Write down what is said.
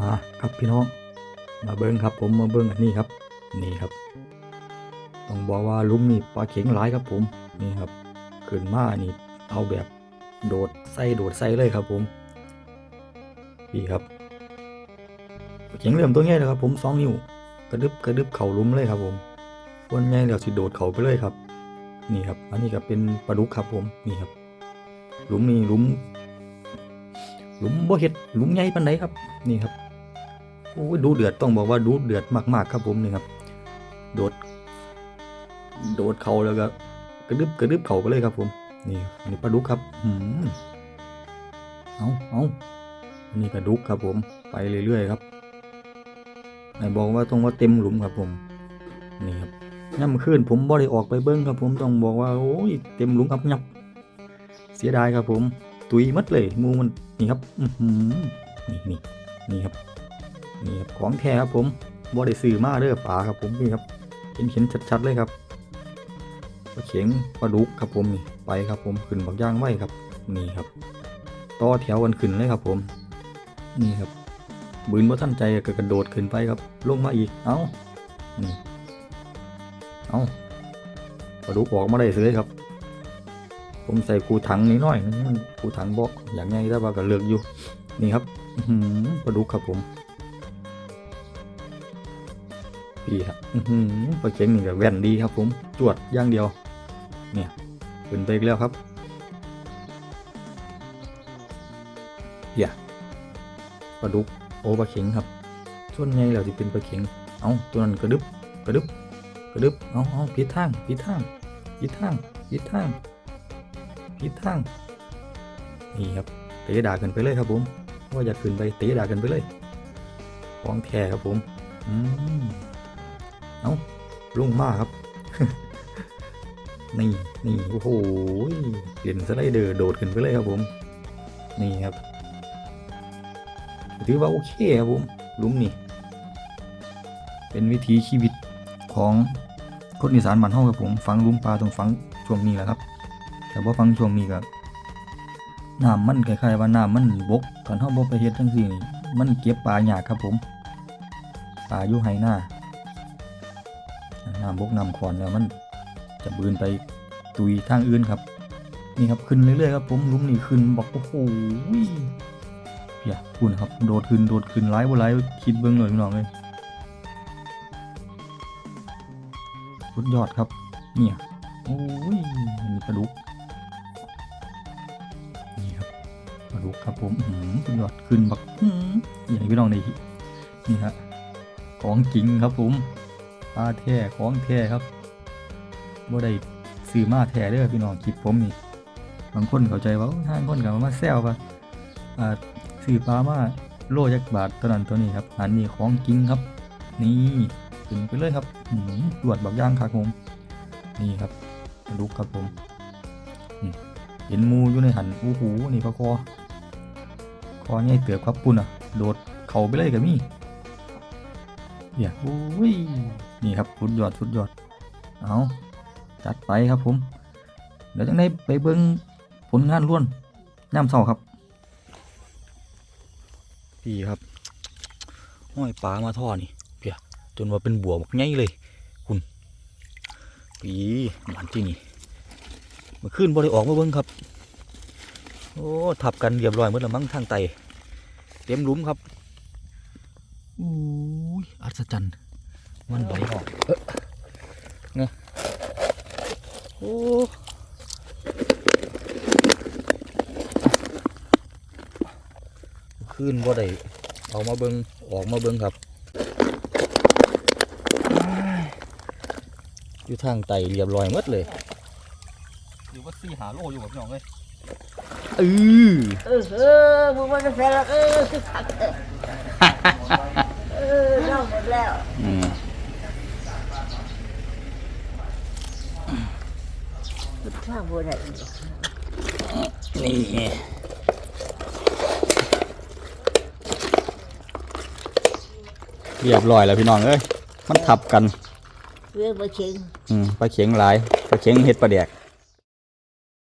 มาครับพี่น้อง มาเบิ้งครับผมมาเบิ้งอันนี้ครับ นี่ครับ ต้องบอกว่าลุมนี่ปลาเข็งหลายครับผมนี่ครับขึ้นมานี่เอาแบบโดดใส่โดดใส่เลยครับผมนี่ครับเข็งเหลี่ยมตัวใหญ่เลยครับผมสองนิ้วกระดึบกระดึบเข่าลุมเลยครับผมส่วนใหญ่แล้วสิโดดเข่าไปเลยครับ นี่ครับ อันนี้ก็เป็นปลาดุกครับผมนี่ครับลุมนี่ลุม หลุมบ่เห็ดหลุมใหญ่ปานใดครับ นี่ครับโอ้ดูเดือดต้องบอกว่าดูเดือดมาก ๆ ครับผมนี่ครับ โดด โดดเขาแล้วก็กระดึบกระดึบเขาไปเลยครับผม นี่นนี้ปลาดุกครับหืมเอาเอานนี้ปลาดุกครับผม ไปเรื่อยๆครับไหนบอกว่าต้องว่าเต็มหลุมครับผม นี่ครับย่ำขึ้นผมบ่ได้ออกไปเบิ้งครับผมต้องบอกว่าโอ้ยเต็มหลุมครับยับ เสียดายครับผม ตุยมัดเลยงูมันนี่ครับอืนี่นี่นี่ครับนี่ครับของแท้ครับผมบ่ได้ซื้อมาเด้อป่าครับผมนี่ครับเห็นเห็นชัดๆเลยครับปลาเข็งปลาดุกครับผมนี่ไปครับผมขึ้นบักย่างไว้ครับนี่ครับต่อแถวกันขึ้นเลยครับผม นี่ครับบืนว่าท่านใจก็กระโดดขึ้นไปครับ ลงมาอีกเอ้านี่เอ้าปลาดุกออกมาได้เลยครับ ผมใส่คูถังนิดหน่อยนึงมันคูถังบอกอย่างไงแต่ว่าก็เลือกอยู่ นี่ครับอืปลาดุกครับผมพี่ครับอื้อหือปลาเข็งนี่ก็แว่นดีครับ ผมจวดอย่างเดียว เนี่ยขึ้นไปอีกแล้วครับเฮียปลาดุกโอปลาเข็งครับส่วนใหญ่แล้วที่เป็นปลาเข็งเอาตัวนั้นกระดึบกระดึบกระดึบเอาเอาผิดทางผิดทางผิดทางผิดทาง ผิดทางนี่ครับเตะด่ากันไปเลยครับผมว่าอยากขึ้นไปเตะด่ากันไปเลยของแท้ครับผมอืมเอาลุงมากครับ นี่นี่โอ้โหเปลี่ยนสไลเดอร์โดดขึ้นไปเลยครับผม นี่ครับถือว่าโอเคครับผมลุมนี่เป็นวิถีชีวิตของคนอีสานบ้านเฮาครับผมฟังลุมปลาต้องฟังช่วงนี้แหละครับ แต่ว่าฟังช่วงนี้ก็น้ำมันคล้ายๆว่าน้ำมันบกตอนเฮาบ่ไปเฮ็ดจังซี่นี่มันเก็บปลายากครับผมปลาอยู่ไหหน้าน้ำบกน้ำขอนแล้วมันจะบืนไปตุยทางอื่นครับ นี่ครับขึ้นเรื่อยๆครับผมลุมนี่ขึ้นบอกโอ้โหเพียคุณครับโดดขึ้นโดดขึ้นไล่บ่ไล่คิดเบิ่งเลยพี่น้องเลยสุดยอดครับ เนี่ยโอ้ยมีปลาดุก ดุกครับผมหือสุดยอดขึ้นบักอย่างพี่น้องได้เห็นนี่ฮะของจริงครับผมปลาแท้ของแท้ครับบ่ได้ซื้อมาแท้เด้อพี่น้องคลิปผมนี่บางคนเข้าใจว่าทางคนก็มาแซวว่าอ่าซื้อปลามาโลจักบาทตัวนั้นตัวนี้ครับอันนี้ของจริงครับ นี่ขึ้นไปเลยครับหือตรวจบักย่างครับผมนี่ครับลุกครับผมเห็นมูอยู่ในหันโอ้โหนี่ปลาคอ คอใหญ่เตือบครับปุ่นอะ โดดเข่าไปเลยกับมี่เนี่ยโอ้ย นี่ครับสุดยอดสุดยอด เอาจัดไปครับผม เดี๋ยวจังได้ไปเบิ้งผลงานล้วนย่ำเศร้าครับ พี่ครับห้อยปลามาท่อนี่เปียจนว่าเป็นบัวบักใหญ่เลยปีหมันจริงนี่เมื่อคืนบ่ได้ออกมาเบิ่งครับ โอ้ทับกันเรียบร้อยหมดแล้วมั้งทางไตเต็มหลุมครับอู้ยอัศจรรย์มันไหลออกเอ๊ะไงโอ้เมื่อคืนบ่ได้เอามาเบิ่งออกมาเบิ่งครับอยู่ทางไตเรียบร้อยหมดเลยหรือว่าสี่หาโลอยู่กับพี่น้องเลย เออเออเออมึงมันจะเสร็จแล้วเออคือขัดเออเออเล่าหมดแล้วอืมข้างบนไหนอีกนี่เรียบร้อยแล้วพี่น้องเอ้ยมันทับกันเรื่องมาเชิงอืมปลาเข็งหลายปลาเข็งเห็ดปลาแดก